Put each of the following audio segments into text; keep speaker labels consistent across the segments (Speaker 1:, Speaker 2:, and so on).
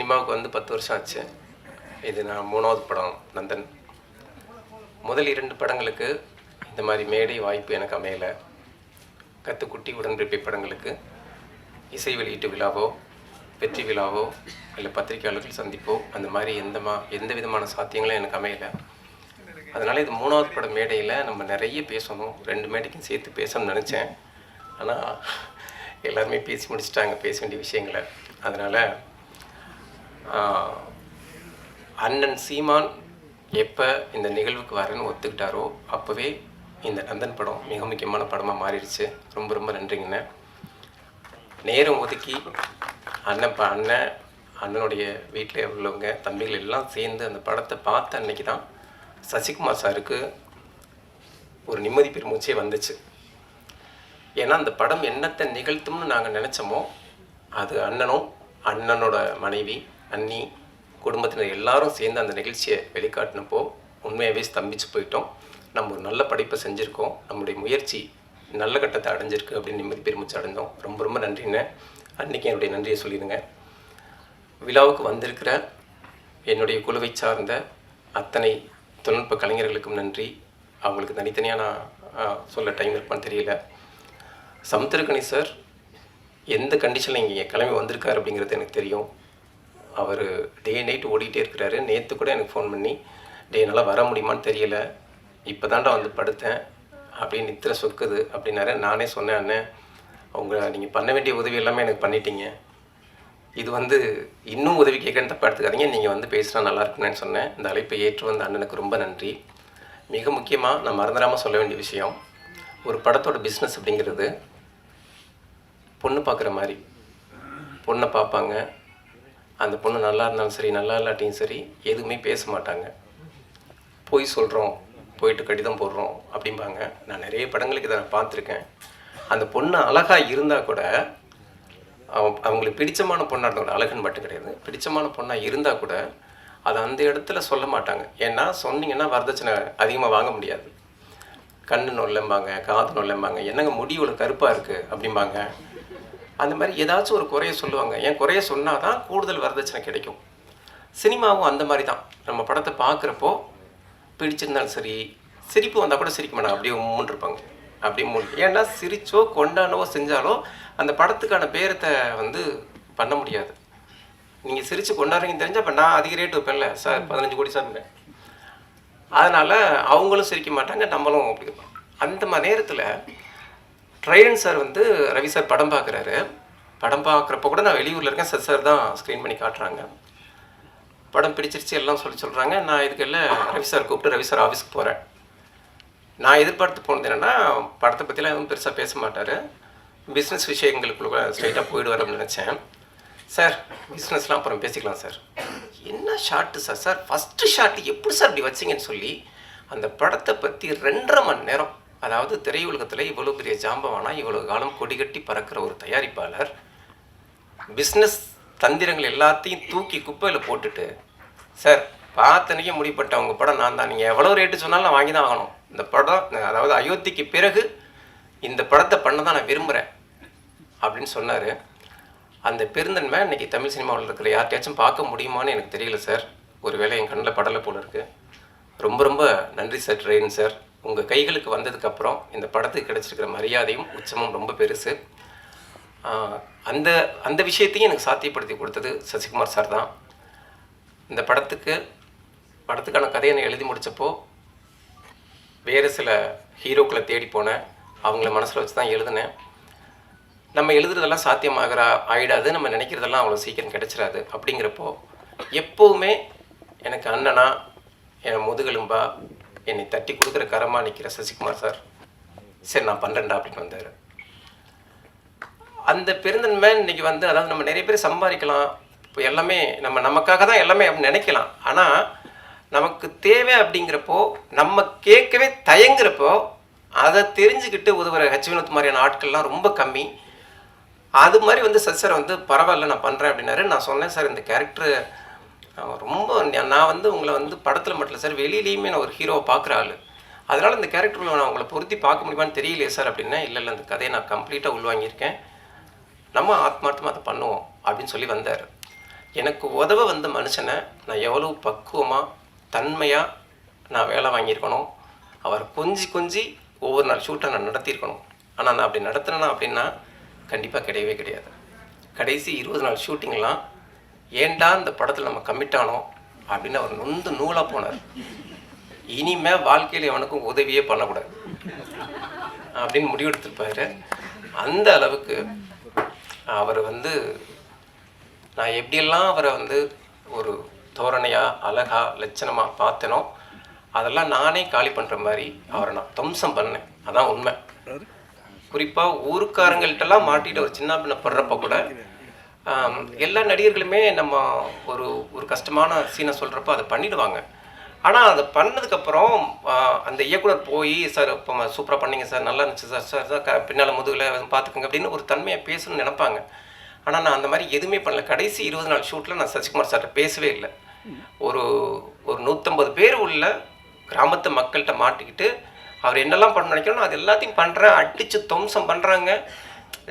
Speaker 1: சினிமாவுக்கு வந்து பத்து வருஷம் ஆச்சு. இது நான் மூணாவது படம் நந்தன். முதல் இரண்டு படங்களுக்கு இந்த மாதிரி மேடை வாய்ப்பு எனக்கு அமையலை. கத்துக்குட்டி உடன்பிறப்பை படங்களுக்கு இசை வெளியீட்டு விழாவோ வெற்றி விழாவோ இல்லை பத்திரிகையாளர்கள் சந்திப்போ அந்த மாதிரி எந்த மா எந்த விதமான சாத்தியங்களும் எனக்கு அமையலை. அதனால் இது மூணாவது படம் மேடையில் நம்ம நிறைய பேசணும். ரெண்டு மேடைக்கும் சேர்த்து பேசணும்னு நினச்சேன். ஆனால் எல்லாருமே பேசி முடிச்சிட்டாங்க பேச வேண்டிய விஷயங்களை. அதனால் அண்ணன் சீமான் எப்போ இந்த நிகழ்வுக்கு வரேன்னு ஒத்துக்கிட்டாரோ அப்போவே இந்த நந்தன் படம் மிக முக்கியமான படமாக மாறிடுச்சு. ரொம்ப ரொம்ப நன்றிங்கண்ணே. நேரம் ஒதுக்கி அண்ணன் ப அண்ணன் அண்ணனுடைய வீட்டில் உள்ளவங்க தம்பிகள் எல்லாம் சேர்ந்து அந்த படத்தை பார்த்த அன்னைக்கு தான் சசிகுமார் சாருக்கு ஒரு நிம்மதி பெருமூச்சே வந்துச்சு. ஏன்னா அந்த படம் என்னத்தை நிகழ்த்தும்னு நாங்கள் நினச்சோமோ அது அண்ணனும் அண்ணனோட மனைவி அண்ணி குடும்பத்தினர் எல்லாரும் சேர்ந்து அந்த நிகழ்ச்சியை வெளிக்காட்டினப்போ உண்மையாகவே ஸ்தம்பிச்சு போயிட்டோம். நம்ம ஒரு நல்ல படைப்பை செஞ்சுருக்கோம். நம்முடைய முயற்சி நல்ல கட்டத்தை அடைஞ்சிருக்கு அப்படின்னு நிம்மதி பெருமிச்சு அடைஞ்சோம் ரொம்ப ரொம்ப நன்றிண்ணே. அன்றைக்கி என்னுடைய நன்றியை சொல்லிடுங்க. விழாவுக்கு வந்திருக்கிற என்னுடைய குழுவை சார்ந்த அத்தனை தொழில்நுட்ப கலைஞர்களுக்கும் நன்றி. அவங்களுக்கு தனித்தனியாக நான் சொல்ல டைம் இருப்பான்னு தெரியல. சமுத்திரகணி சார் எந்த கண்டிஷனில் இங்கே கிளம்பி வந்திருக்கார் அப்படிங்கிறது எனக்கு தெரியும். அவர் டே நைட் ஓடிட்டே இருக்கிறாரு. நேற்று கூட எனக்கு ஃபோன் பண்ணி டே என்னால் வர முடியுமான்னு தெரியல. இப்போ தாண்டா வந்து படுத்தேன். அப்படியே நித்திர சொக்குது அப்படின்னாரு. நானே சொன்னேன் அண்ணன் அவங்க நீங்கள் பண்ண வேண்டிய உதவி எல்லாமே எனக்கு பண்ணிட்டீங்க. இது வந்து இன்னும் உதவி கேட்கன்னு தப்பா எடுத்துக்காதீங்க. நீங்கள் வந்து பேசுனா நல்லா இருக்குன்னு சொன்னேன். இந்த அழைப்பை ஏற்று வந்த அண்ணனுக்கு ரொம்ப நன்றி. மிக முக்கியமாக நான் மறந்துடாமல் சொல்ல வேண்டிய விஷயம் ஒரு படத்தோட பிஸ்னஸ் அப்படிங்கிறது பொண்ணு பார்க்குற மாதிரி. பொண்ணை பார்ப்பாங்க. அந்த பொண்ணு நல்லா இருந்தாலும் சரி நல்லா இல்லாட்டியும் சரி எதுவுமே பேச மாட்டாங்க. போய் சொல்கிறோம் போயிட்டு கடிதம் போடுறோம் அப்படிம்பாங்க. நான் நிறைய படங்களுக்கு இதை நான் பார்த்துருக்கேன். அந்த பொண்ணு அழகாக இருந்தால் கூட அவ அவங்களுக்கு பிடிச்சமான பொண்ணாக இருந்தால் அழகுன்னு மட்டும் கிடையாது. பிடிச்சமான பொண்ணாக இருந்தால் கூட அதை அந்த இடத்துல சொல்ல மாட்டாங்க. ஏன்னா சொன்னீங்கன்னா வரதட்சணை அதிகமாக வாங்க முடியாது. கண்ணு நொல்லம்பாங்க காது நொல்லம்பாங்க. என்னங்க முடி இவ்வளோ கருப்பாக இருக்குது அப்படிம்பாங்க. அந்த மாதிரி ஏதாச்சும் ஒரு குறைய சொல்லுவாங்க. ஏன் குறைய சொன்னால் தான் கூடுதல் வரதட்சணை கிடைக்கும். சினிமாவும் அந்த மாதிரி தான். நம்ம படத்தை பார்க்குறப்போ பிடிச்சிருந்தாலும் சரி சிரிப்பு வந்தால் கூட சிரிக்க மாட்டாங்க. அப்படியே உம்முன்னு இருப்பாங்க அப்படியே மூணு ஏன்னா சிரிச்சோ கொண்டானவோ செஞ்சாலோ அந்த படத்துக்கான பேரத்தை வந்து பண்ண முடியாது. நீங்கள் சிரித்து கொண்டாடுறீங்கன்னு தெரிஞ்சா அப்போ நான் அதிக ரேட் வைப்பேன்ல. சார் பதினஞ்சு கோடி சார் அதனால் அவங்களும் சிரிக்க மாட்டாங்க நம்மளும் அப்படி அந்த மாதிரி நேரத்தில் ட்ரைடன் சார் வந்து ரவி சார் படம் பார்க்குறாரு. படம் பார்க்குறப்ப கூட நான் வெளியூரில் இருக்கேன். சார் சார் தான் ஸ்க்ரீன் பண்ணி காட்டுறாங்க. படம் பிடிச்சிருச்சு எல்லாம் சொல்லி சொல்கிறாங்க நான் இதுக்கெல்லாம் ரவி சார் கூப்பிட்டு ரவி சார் ஆஃபீஸ்க்கு போகிறேன் நான் எதிர்பார்த்து போனது என்னென்னா படத்தை பற்றிலாம் எதுவும் பெருசாக பேச மாட்டார். பிஸ்னஸ் விஷயங்களுக்குள்ள ஸ்ட்ரைட்டாக போயிடுவார் அப்படின்னு நினச்சேன். சார் பிஸ்னஸ்லாம் அப்புறம் பேசிக்கலாம் சார். என்ன shot sir? Sir first shot எப்படி சார் இப்படி வச்சிங்கன்னு சொல்லி அந்த படத்தை பற்றி ரெண்டரை மணி நேரம் அதாவது திரையுலகத்தில் இவ்வளோ பெரிய ஜாம்பவானா இவ்வளோ காலம் கொடிகட்டி பறக்கிற ஒரு தயாரிப்பாளர் பிஸ்னஸ் தந்திரங்கள் எல்லாத்தையும் தூக்கி குப்பையில் போட்டுட்டு சார் பார்த்தனைக்கே முடிப்பட்ட உங்கள் படம் நான் தான். நீங்கள் எவ்வளோ ரேட்டு சொன்னாலும் நான் வாங்கி தான் ஆகணும். இந்த படம் அதாவது அயோத்திக்கு பிறகு இந்த படத்தை பண்ண தான் நான் விரும்புகிறேன் அப்படின்னு சொன்னார். அந்த பெருந்தன்மை இன்றைக்கி தமிழ் சினிமாவில் இருக்கிற யார்கிட்டயாச்சும் பார்க்க முடியுமான்னு எனக்கு தெரியல சார் ஒருவேளை என் கண்ணில் படலை போல இருக்குது ரொம்ப ரொம்ப நன்றி சார் ட்ரெயின் சார் உங்கள் கைகளுக்கு வந்ததுக்கப்புறம் இந்த படத்துக்கு கிடச்சிருக்கிற மரியாதையும் உச்சமும் ரொம்ப பெருசு. அந்த அந்த விஷயத்தையும் எனக்கு சாத்தியப்படுத்தி கொடுத்தது சசிகுமார் சார் தான். இந்த படத்துக்கு படத்துக்கான கதையை நான் எழுதி முடித்தப்போ வேறு சில ஹீரோக்களை தேடி போனேன். அவங்கள மனசில் வச்சு தான் எழுதினேன். நம்ம எழுதுறதெல்லாம் சாத்தியமாகிற ஆகிடாது நம்ம நினைக்கிறதெல்லாம் அவ்வளோ சீக்கிரம் கிடைச்சிடாது அப்படிங்கிறப்போ எப்போவுமே எனக்கு அண்ணனா என் முதுகெலும்பா என்னை தட்டி கொடுக்குற கரமாக நிற்கிற சசிகுமார் சார். சரி நான் பண்ணுறேன்டா அப்படின்னு வந்தார். அந்த பெருந்தன்மை இன்னைக்கு வந்து அதாவது நம்ம நிறைய பேர் சம்பாதிக்கலாம். இப்போ எல்லாமே நம்ம நமக்காக தான் எல்லாமே அப்படின்னு நினைக்கலாம். ஆனால் நமக்கு தேவை அப்படிங்கிறப்போ நம்ம கேட்கவே தயங்குறப்போ அதை தெரிஞ்சுக்கிட்டு உதவுற ஹெச் வினோத் மாதிரியான ஆட்கள்லாம் ரொம்ப கம்மி. அது மாதிரி வந்து சசரை சார் வந்து பரவாயில்ல நான் பண்ணுறேன் அப்படின்னாரு. நான் சொன்னேன் சார் இந்த கேரக்டர் ரொம்ப நான் வந்து உங்களை வந்து படத்தில் மட்டும் இல்லை சார் வெளியிலையுமே நான் ஒரு ஹீரோவை பார்க்குற ஆள். அதனால் இந்த கேரக்டரில் நான் உங்களை பொருத்தி பார்க்க முடியுமான்னு தெரியலையே சார் அப்படின்னா இல்லை இல்லை அந்த கதையை நான் கம்ப்ளீட்டாக உள்வாங்கியிருக்கேன். நம்ம ஆத்மார்த்தமாக அதை பண்ணுவோம் அப்படின்னு சொல்லி வந்தார். எனக்கு உதவ வந்த மனுஷனை நான் எவ்வளோ பக்குவமாக தன்மையாக நான் வேலை வாங்கியிருக்கணும் அவர் கொஞ்சி கொஞ்சி ஒவ்வொரு நாள் ஷூட்டை நான் நடத்தியிருக்கணும் ஆனால் நான் அப்படி நடத்தினேன்னா அப்படின்னா கண்டிப்பாக கிடையவே கிடையாது. கடைசி இருபது நாள் ஷூட்டிங்லாம் ஏன்டா இந்த படத்தில் நம்ம கமிட் ஆனோம் அப்படின்னு அவர் நொந்து நூலாக போனார். இனிமே வாழ்க்கையில் அவனுக்கும் உதவியே பண்ணக்கூடாது. அப்படின்னு முடிவெடுத்திருப்பார். அந்த அளவுக்கு அவர் வந்து நான் எப்படியெல்லாம் அவரை வந்து ஒரு தோரணையாக அழகா லட்சணமாக பார்த்தனோ அதெல்லாம் நானே காலி பண்ணுற மாதிரி அவரை நான் துவம்சம் பண்ணேன். அதான் உண்மை. குறிப்பாக ஊருக்காரங்கள்ட்டெல்லாம் மாட்டிட்டு ஒரு சின்ன பின்ன படுறப்ப கூட எல்லா நடிகர்களுமே நம்ம ஒரு ஒரு கஷ்டமான சீனை சொல்கிறப்ப அதை பண்ணிடுவாங்க. ஆனால் அதை பண்ணதுக்கப்புறம் அந்த இயக்குனர் போய் சார் இப்போ சூப்பராக பண்ணீங்க சார். நல்லா இருந்துச்சு சார். சார் சார் க- பின்னால் முதுகில் பார்த்துக்குங்க அப்படின்னு ஒரு தன்மையை பேசணும்னு நினைப்பாங்க. ஆனால் நான் அந்த மாதிரி எதுவுமே பண்ணல. கடைசி இருபது நாள் ஷூட்டில் நான் சசிகுமார் சார்கிட்ட பேசவே இல்லை. ஒரு ஒரு நூற்றம்பது பேர் உள்ள கிராமத்து மக்கள்கிட்ட மாட்டிக்கிட்டு அவர் என்னெல்லாம் பண்ண நினைக்கணும் அது எல்லாத்தையும் பண்ணுறேன் அடித்து துவம்சம் பண்ணுறாங்க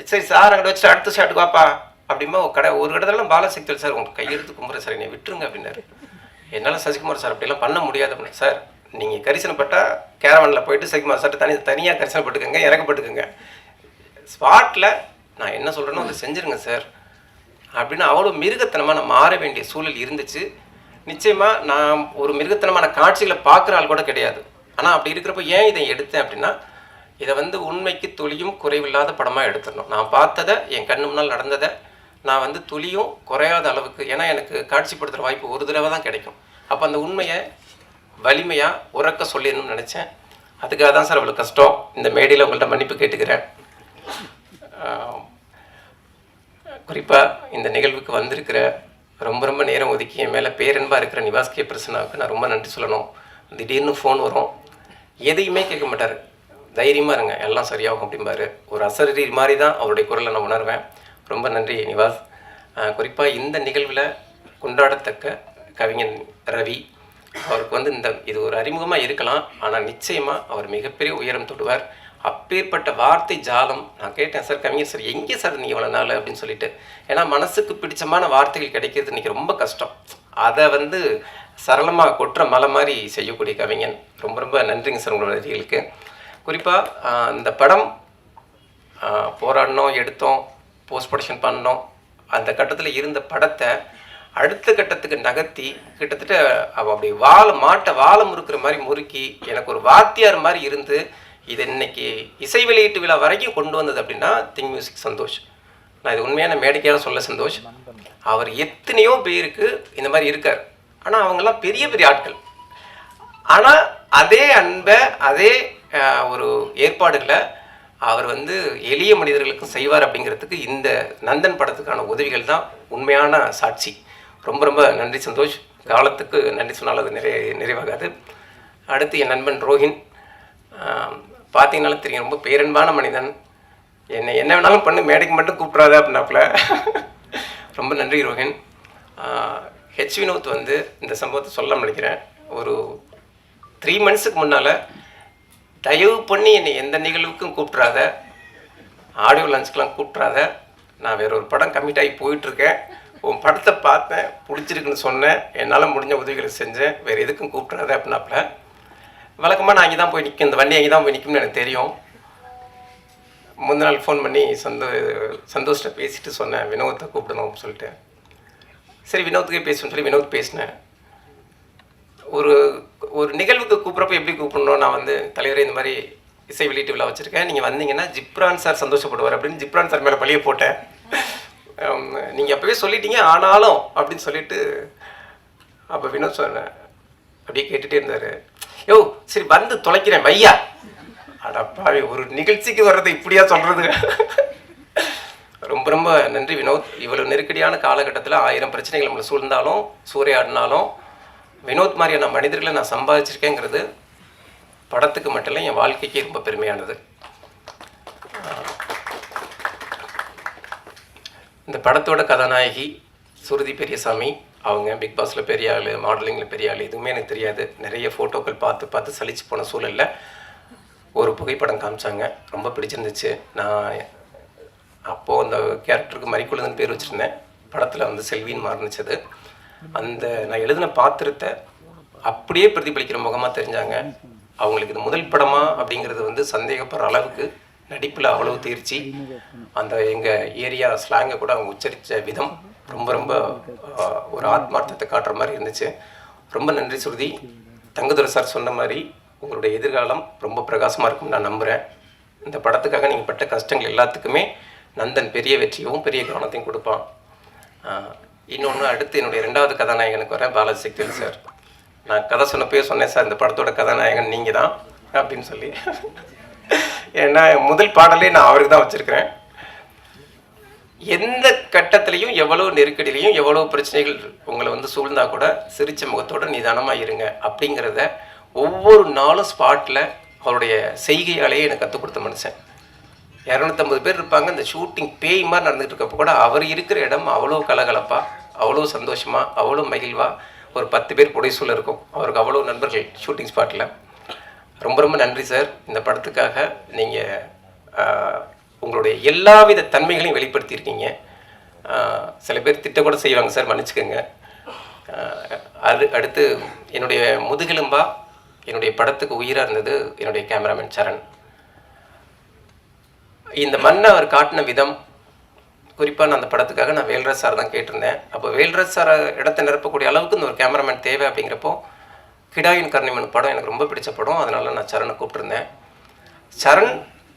Speaker 1: சரி சார் அங்கே வச்சுட்டு அடுத்த ஷாட்டுக்கு வாப்பா. அப்படிமா ஒரு கடை ஒரு இடத்துல பாலசக்தி சார் உங்கள் கையெழுத்து கும்புற சார் என்னை விட்டுருங்க அப்படின்னாரு. என்னால் சசிகுமார் சார் அப்படிலாம் பண்ண முடியாது அப்படின்னு சார் நீங்கள் கரிசனப்பட்டால் கேரவனில் போயிட்டு சசிகுமார் சார் தனி தனியாக கரிசனப்பட்டுக்கோங்க இறக்கப்பட்டுக்கோங்க. ஸ்பாட்டில் நான் என்ன சொல்கிறேனோ அதை செஞ்சுருங்க சார். அப்படின்னு அவ்வளோ மிருகத்தனமாக நான் மாற வேண்டிய சூழல் இருந்துச்சு. நிச்சயமாக நான் ஒரு மிருகத்தனமான காட்சிகளை பார்க்குற ஆள் கூட கிடையாது. ஆனால் அப்படி இருக்கிறப்ப ஏன் இதை எடுத்தேன் அப்படின்னா இதை வந்து உண்மைக்கு துளியும் குறைவில்லாத படமாக எடுத்துடணும். நான் பார்த்ததை என் கண்ணு முன்னால் நடந்ததை நான் வந்து துளியும் குறையாத அளவுக்கு ஏன்னா எனக்கு காட்சிப்படுத்துகிற வாய்ப்பு ஒரு தடவை தான் கிடைக்கும். அப்போ அந்த உண்மையை வலிமையாக உறக்க சொல்லிடணும்னு நினச்சேன். அதுக்காக தான் சார் அவ்வளோ கஷ்டம். இந்த மேடையில் உங்கள்கிட்ட மன்னிப்பு கேட்டுக்கிறேன். குறிப்பாக இந்த நிகழ்வுக்கு வந்திருக்கிற ரொம்ப ரொம்ப நேரம் ஒதுக்கி என் மேலே பேரன்பாக இருக்கிற நிவாஸ் கே பிரசனாவுக்கு நான் ரொம்ப நன்றி சொல்லணும். திடீர்னு ஃபோன் வரும். எதையுமே கேட்க மாட்டார். தைரியமாக இருங்க எல்லாம் சரியாகும் அப்படிம்பாரு. ஒரு அசரீர் மாதிரி தான் அவருடைய குரலை நான் உணர்வேன். ரொம்ப நன்றி நிவாஸ். குறிப்பாக இந்த நிகழ்வில் கொண்டாடத்தக்க கவிஞன் ரவி அவருக்கு வந்து இந்த இது ஒரு அறிமுகமாக இருக்கலாம் ஆனால் நிச்சயமாக அவர் மிகப்பெரிய உயரம் தொடுவார். அப்பேற்பட்ட வார்த்தை ஜாலம் நான் கேட்டேன் சார் கவிஞர் சார் எங்கே சார் நீங்கள் இவ்வளோ நாள்? அப்படின்னு சொல்லிட்டு. ஏன்னா மனசுக்கு பிடிச்சமான வார்த்தைகள் கிடைக்கிறது இன்றைக்கி ரொம்ப கஷ்டம். அதை வந்து சரளமாக கொட்டுற மலை மாதிரி செய்யக்கூடிய கவிஞன். ரொம்ப ரொம்ப நன்றிங்க சார் உங்களோட வரிகளுக்கு குறிப்பாக இந்த படம் போராடினோம் எடுத்தோம் போஸ்ட் ப்ரொடக்ஷன் பண்ணோம். அந்த கட்டத்தில் இருந்த படத்தை அடுத்த கட்டத்துக்கு நகர்த்தி கிட்டத்தட்ட அவள் அப்படி வாழை மாட்டை வாழை முறுக்கிற மாதிரி முறுக்கி எனக்கு ஒரு வாத்தியார் மாதிரி இருந்து இது இன்னைக்கு இசை வெளியீட்டு விழா வரைக்கும் கொண்டு வந்தது அப்படின்னா திங் மியூசிக் சந்தோஷ். நான் இது உண்மையான மேடைக்கையாக சொல்ல சந்தோஷ். அவர் எத்தனையோ பேருக்கு இந்த மாதிரி இருக்கார். ஆனால் அவங்கெல்லாம் பெரிய பெரிய ஆட்கள். ஆனால் அதே அன்பை அதே ஒரு ஏற்பாடுகளை அவர் வந்து எளிய மனிதர்களுக்கும் செய்வார் அப்படிங்கிறதுக்கு இந்த நந்தன் படத்துக்கான உதவிகள் தான் உண்மையான சாட்சி. ரொம்ப ரொம்ப நன்றி சந்தோஷ். காலத்துக்கு நன்றி சொன்னால் அது நிறைய நிறைவாகாது. அடுத்து என் நண்பன் ரோஹின். பார்த்தீங்கனாலும் தெரியும் ரொம்ப பேரன்பான மனிதன். என்னை என்ன வேணாலும் பண்ணு மேடைக்கு மட்டும் கூப்பிட்றாத அப்படின்னாப்புல. ரொம்ப நன்றி ரோஹின். ஹெச் வினோத் வந்து இந்த சம்பவத்தை சொல்ல நினைக்கிறேன் ஒரு த்ரீ மந்த்ஸுக்கு முன்னால் தயவு பண்ணி என்னை எந்த நிகழ்வுக்கும் கூப்பிட்றாத ஆடியோ லஞ்சுக்கெலாம் கூப்பிட்றாத நான் வேற ஒரு படம் கமிட் ஆகி போயிட்டுருக்கேன். உன் படத்தை பார்த்தேன் பிடிச்சிருக்குன்னு சொன்னேன். என்னால் முடிஞ்ச உதவிகளை செஞ்சேன். வேறு எதுக்கும் கூப்பிட்றாத அப்படின்னாப்புல. வழக்கமாக நான் அங்கே தான் போய் நிற்கும் இந்த வண்டி அங்கே தான் போய் நிற்கும்னு எனக்கு தெரியும். முந்தின நாள் ஃபோன் பண்ணி சந்தோ சந்தோஷ்ட பேசிட்டு சொன்னேன். வினோத்தை கூப்பிடணும் அப்படின்னு சொல்லிட்டு. சரி வினோத்துக்கே பேசணும்னு சொல்லி வினோத் பேசினேன். ஒரு ஒரு நிகழ்வுக்கு கூப்பிட்றப்ப எப்படி கூப்பிடணும்? நான் வந்து தலைவரே இந்த மாதிரி இசை வெளியீட்டு விழா வச்சுருக்கேன். நீங்கள் வந்தீங்கன்னா ஜிப்ரான் சார் சந்தோஷப்படுவார் அப்படின்னு ஜிப்ரான் சார் மேலே பழிய போட்டேன். நீங்கள் அப்போவே சொல்லிட்டீங்க. ஆனாலும் அப்படின்னு சொல்லிட்டு அப்போ வினோத் சொன்னேன் அப்படியே கேட்டுகிட்டே இருந்தார். யோ சரி வந்து தொலைக்கிறேன் வையா? அடப்பாவி ஒரு நிகழ்ச்சிக்கு வர்றதை இப்படியா சொல்கிறது ரொம்ப ரொம்ப நன்றி வினோத். இவ்வளோ நெருக்கடியான காலகட்டத்தில் ஆயிரம் பிரச்சனைகள் நம்மளை சூழ்ந்தாலும் சூறையாடினாலும் வினோத் மாதிரியான மனிதர்களை நான் சம்பாதிச்சிருக்கேங்கிறது படத்துக்கு மட்டும் இல்லை என் வாழ்க்கைக்கு ரொம்ப பெருமையானது. இந்த படத்தோட கதாநாயகி சுருதி பெரியசாமி அவங்க பிக் பாஸில் பெரிய ஆள் மாடலிங்கில் பெரிய ஆள் எதுவுமே எனக்கு தெரியாது. நிறைய ஃபோட்டோக்கள் பார்த்து பார்த்து சலிச்சு போன சூழலில் ஒரு புகைப்படம் காமிச்சாங்க. ரொம்ப பிடிச்சிருந்துச்சு. நான் அப்போது அந்த கேரக்டருக்கு மறிக்குழுதுன்னு பேர் வச்சுருந்தேன். படத்தில் வந்து செல்வின்னு மாறுனுச்சது அந்த நான் எழுதின பாத்திரத்தை அப்படியே பிரதிபலிக்கிற முகமாக தெரிஞ்சாங்க. அவங்களுக்கு இது முதல் படமா அப்படிங்கிறது வந்து சந்தேகப்படுற அளவுக்கு நடிப்பில் அவ்வளவு தேர்ச்சி. அந்த எங்கள் ஏரியா ஸ்லாங்கை கூட அவங்க உச்சரித்த விதம் ரொம்ப ரொம்ப ஒரு ஆத்மார்த்தத்தை காட்டுற மாதிரி இருந்துச்சு. ரொம்ப நன்றி சுருதி தங்கதுரை சார் சொன்ன மாதிரி உங்களுடைய எதிர்காலம் ரொம்ப பிரகாசமாக இருக்கும்னு நான் நம்புகிறேன் இந்த படத்துக்காக நீங்கள் பட்ட கஷ்டங்கள் எல்லாத்துக்குமே நந்தன் பெரிய வெற்றியும் பெரிய கவனத்தையும் கொடுப்பான். இன்னொன்று அடுத்து என்னுடைய ரெண்டாவது கதாநாயகனுக்கு வரேன் பாலாஜி சக்திவேல் சார். நான் கதை சொன்னப்பயே சொன்னேன் சார் இந்த படத்தோட கதாநாயகன் நீங்கள் தான் அப்படின்னு சொல்லி. ஏன்னா முதல் பாடலே நான் அவருக்கு தான் வச்சுருக்கிறேன். எந்த கட்டத்திலையும் எவ்வளோ நெருக்கடியிலையும் எவ்வளோ பிரச்சனைகள் உங்களை வந்து சூழ்ந்தா கூட சிரிச்ச முகத்தோடு நிதானமாக இருங்க அப்படிங்கிறத ஒவ்வொரு நாளும் ஸ்பாட்டில் அவருடைய செய்கையாலேயே எனக்கு கற்றுக் கொடுத்த மனுஷன். இரநூத்தம்பது பேர் இருப்பாங்க இந்த ஷூட்டிங் பேய் மாதிரி நடந்துகிட்டு இருக்கப்போ கூட அவர் இருக்கிற இடம் அவ்வளோ கலகலப்பாக அவ்வளோ சந்தோஷமாக அவ்வளோ மகிழ்வாக ஒரு பத்து பேர் புடைசூழல் இருக்கும். அவருக்கு அவ்வளோ நண்பர்கள் ஷூட்டிங் ஸ்பாட்டில் ரொம்ப ரொம்ப நன்றி சார் இந்த படத்துக்காக நீங்கள் உங்களுடைய எல்லாவித தன்மைகளையும் வெளிப்படுத்தியிருக்கீங்க. சில பேர் திட்ட கூட செய்வாங்க சார் மன்னிச்சுக்கோங்க. அது அடுத்து என்னுடைய முதுகெலும்பா என்னுடைய படத்துக்கு உயிராக இருந்தது என்னுடைய கேமராமேன் சரண். இந்த மண்ணை அவர் காட்டின விதம் குறிப்பாக நான் அந்த படத்துக்காக நான் வேல்ராஜ் சார் தான் கேட்டிருந்தேன். அப்போ வேல்ராஜ் சார் இடத்தை நிரப்பக்கூடிய அளவுக்கு இந்த ஒரு கேமராமேன் தேவை அப்படிங்கிறப்போ கிடாயின் கர்ணிமன் படம் எனக்கு ரொம்ப பிடிச்ச படம். அதனால நான் சரணை கூப்பிட்டுருந்தேன். சரண்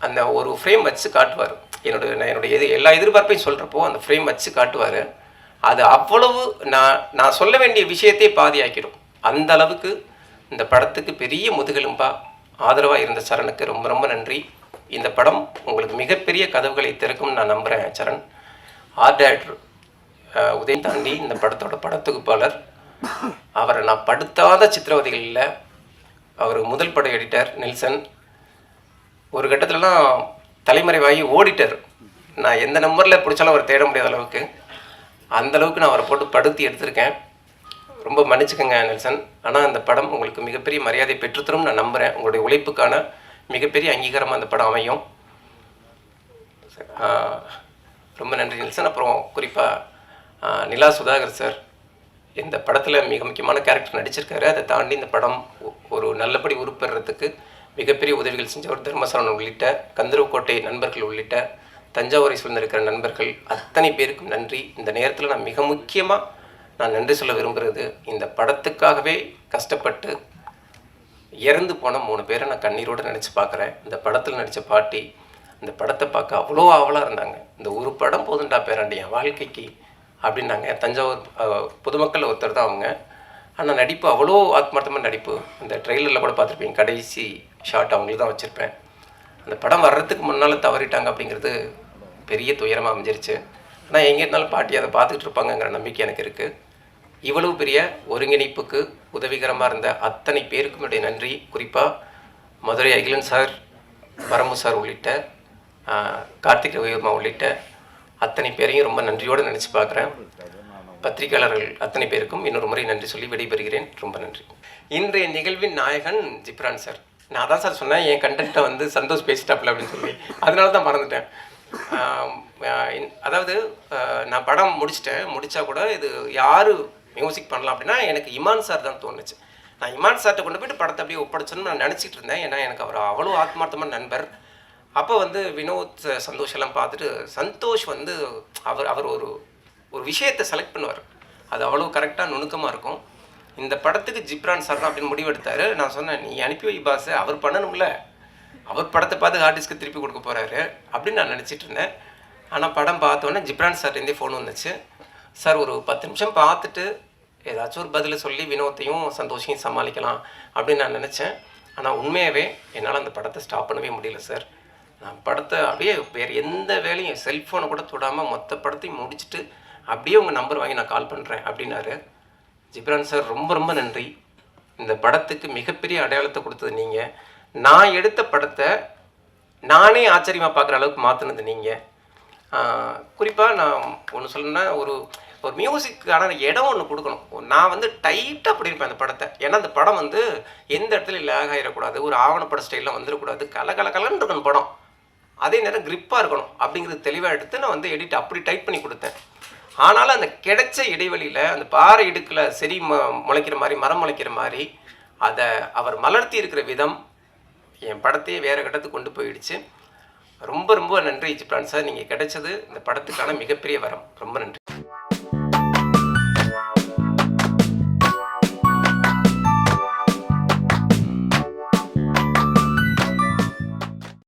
Speaker 1: அந்த ஒரு ஃப்ரேம் வச்சு காட்டுவார். என்னோட நான் என்னுடைய எது எல்லா எதிர்பார்ப்பையும் சொல்கிறப்போ அந்த ஃப்ரேம் வச்சு காட்டுவார். அது அவ்வளவு நான் நான் சொல்ல வேண்டிய விஷயத்தையே பாதியாக்கிடும். அந்த அளவுக்கு இந்த படத்துக்கு பெரிய முதுகெலும்பாக ஆதரவாக இருந்த சரணுக்கு ரொம்ப ரொம்ப நன்றி. இந்த படம் உங்களுக்கு மிகப்பெரிய கதவுகளை திறக்கும் நான் நம்புகிறேன் சரண். ஆர்ட் டேரக்டர் உதயம் தாண்டி இந்த படத்தோட படத்தொகுப்பாளர். அவரை நான் படுத்தாத சித்திரவதைகள் இல்லை அவர் முதல் பட எடிட்டர் நெல்சன். ஒரு கட்டத்துலலாம் தலைமறைவாகி ஓடிட்டார். நான் எந்த நம்பரில் பிடிச்சாலும் அவரை தேட முடியாத அளவுக்கு. அந்த அளவுக்கு நான் அவரை போட்டு படுத்தி எடுத்திருக்கேன். ரொம்ப மன்னிச்சுக்கோங்க நெல்சன். ஆனால் அந்த படம் உங்களுக்கு மிகப்பெரிய மரியாதை பெற்றுத்தரும் நான் நம்புகிறேன் உங்களுடைய உழைப்புக்கான மிகப்பெரிய அங்கீகாரமாக அந்த படம் அமையும். ரொம்ப நன்றி நில்சன் அப்புறம் குறிப்பாக நிலா சுதாகர் சார் இந்த படத்தில் மிக முக்கியமான கேரக்டர் நடிச்சிருக்காரு. அதை தாண்டி இந்த படம் ஒரு நல்லபடி உருப்பெறதுக்கு மிகப்பெரிய உதவிகள் செஞ்சவர் தர்மசரவணன் உள்ளிட்ட கந்தரவுக்கோட்டை நண்பர்கள் உள்ளிட்ட தஞ்சாவூரை சூழ்ந்திருக்கிற நண்பர்கள் அத்தனை பேருக்கும் நன்றி. இந்த நேரத்தில் நான் மிக முக்கியமாக நான் நன்றி சொல்ல விரும்புகிறது இந்த படத்துக்காகவே கஷ்டப்பட்டு இறந்து போன மூணு பேரை நான் கண்ணீரோடு நினச்சி பார்க்குறேன். இந்த படத்தில் நடித்த பாட்டி இந்த படத்தை பார்க்க அவ்வளோ ஆவலாக இருந்தாங்க. இந்த ஒரு படம் போதுண்டா பேராண்டி என் வாழ்க்கைக்கு அப்படின்னாங்க. தஞ்சாவூர் பொதுமக்கள் ஒருத்தர் தான் அவங்க. ஆனால் நடிப்பு அவ்வளோ ஆத்மார்த்தமான நடிப்பு. இந்த ட்ரெய்லரில் கூட பார்த்துருப்பீங்க கடைசி ஷார்ட் அவங்களுக்கு தான் வச்சுருப்பேன். அந்த படம் வர்றதுக்கு முன்னால் தவறிட்டாங்க அப்படிங்கிறது பெரிய துயரமாக அமைஞ்சிருச்சு. ஆனால் எங்கே இருந்தாலும் பாட்டி அதை பார்த்துக்கிட்டு இருப்பாங்கங்கிற நம்பிக்கை எனக்கு இருக்குது இவ்வளவு பெரிய ஒருங்கிணைப்புக்கு உதவிகரமாக இருந்த அத்தனை பேருக்கும் என்னுடைய நன்றி. குறிப்பாக மதுரை அகிலன் சார் வரமு சார் உள்ளிட்ட கார்த்திக் ரவிவர்மா உள்ளிட்ட அத்தனை பேரையும் ரொம்ப நன்றியோடு நினச்சி பார்க்குறேன். பத்திரிகையாளர்கள் அத்தனை பேருக்கும் இன்னொரு முறை நன்றி சொல்லி விடைபெறுகிறேன். ரொம்ப நன்றி. இன்றைய நிகழ்வின் நாயகன் ஜிப்ரான் சார். நான் தான் சார் சொன்னேன் என் கண்டென்ட்டை வந்து சந்தோஷ் பேசிட்டாப்ல அப்படின்னு சொல்லி. அதனால தான் மறந்துட்டேன். அதாவது நான் படம் முடிச்சிட்டேன். முடித்தா கூட இது யார் மியூசிக் பண்ணலாம் அப்படின்னா எனக்கு இமான் சார் தான் தோணுச்சு. நான் இமான் சார்கிட்ட கொண்டு போயிட்டு படத்தை அப்படியே ஒப்படைச்சோன்னு நான் நினச்சிட்டு இருந்தேன். ஏன்னா எனக்கு அவர் அவ்வளோ ஆத்மார்த்தமான நண்பர். அப்போ வந்து வினோத் சந்தோஷெல்லாம் பார்த்துட்டு சந்தோஷ் வந்து அவர் அவர் ஒரு ஒரு விஷயத்தை செலக்ட் பண்ணுவார். அது அவ்வளோ கரெக்டாக நுணுக்கமாக இருக்கும். இந்த படத்துக்கு ஜிப்ரான் சார் தான் அப்படின்னு முடிவெடுத்தாரு. நான் சொன்னேன் நீ அனுப்பி வை பாஸ் அவர் பண்ணணும்ல. அவர் படத்தை பார்த்து ஆர்டிஸ்ட்க்கு திருப்பி கொடுக்க போகிறாரு அப்படின்னு நான் நினச்சிட்டு இருந்தேன். ஆனால் படம் பார்த்தோன்னே ஜிப்ரான் சார்லேருந்தே ஃபோன் வந்துச்சு. சார் ஒரு பத்து நிமிஷம் பார்த்துட்டு ஏதாச்சும் ஒரு பதிலை சொல்லி வினோத்தையும் சந்தோஷையும் சமாளிக்கலாம். அப்படின்னு நான் நினச்சேன். ஆனால் உண்மையாகவே என்னால் அந்த படத்தை ஸ்டாப் பண்ணவே முடியல சார் நான் படத்தை அப்படியே வேறு எந்த வேலையும் செல்ஃபோனை கூட தொடாமல் மொத்த படத்தையும் முடிச்சுட்டு அப்படியே உங்கள் நம்பர் வாங்கி நான் கால் பண்ணுறேன் அப்படின்னாரு. ஜிப்ரான் சார் ரொம்ப ரொம்ப நன்றி. இந்த படத்துக்கு மிகப்பெரிய அடையாளத்தை கொடுத்தது நீங்கள் நான் எடுத்த படத்தை நானே ஆச்சரியமாக பார்க்குற அளவுக்கு மாற்றினது நீங்கள் குறிப்பாக நான் ஒன்று சொல்லணும்னா ஒரு ஒரு மியூசிக்கான இடம் ஒன்று கொடுக்கணும். நான் வந்து டைட்டாக பண்ணியிருப்பேன் அந்த படத்தை. ஏன்னா அந்த படம் வந்து எந்த இடத்துல லேக் ஆகிடக்கூடாது ஒரு ஆவணப்பட ஸ்டைலில் வந்துடக்கூடாது கல கல கலன்னு இருக்கணும் படம். அதே நேரம் கிரிப்பாக இருக்கணும் அப்படிங்கிறது தெளிவாக எடுத்து நான் வந்து எடிட் அப்படி டைப் பண்ணி கொடுத்தேன். ஆனாலும் அந்த கிடைச்ச இடைவெளியில் அந்த பாறை இடுக்கில் செடி ம முளைக்கிற மாதிரி மரம் முளைக்கிற மாதிரி அதை அவர் மலர்த்தி இருக்கிற விதம் என் படத்தையே வேறு கட்டத்துக்கு கொண்டு போயிடுச்சு. ரொம்ப ரொம்ப நன்றி ஜிப்ரான் சார். நீங்கள் கிடைச்சது இந்த படத்துக்கான மிகப்பெரிய வரம். ரொம்ப நன்றி.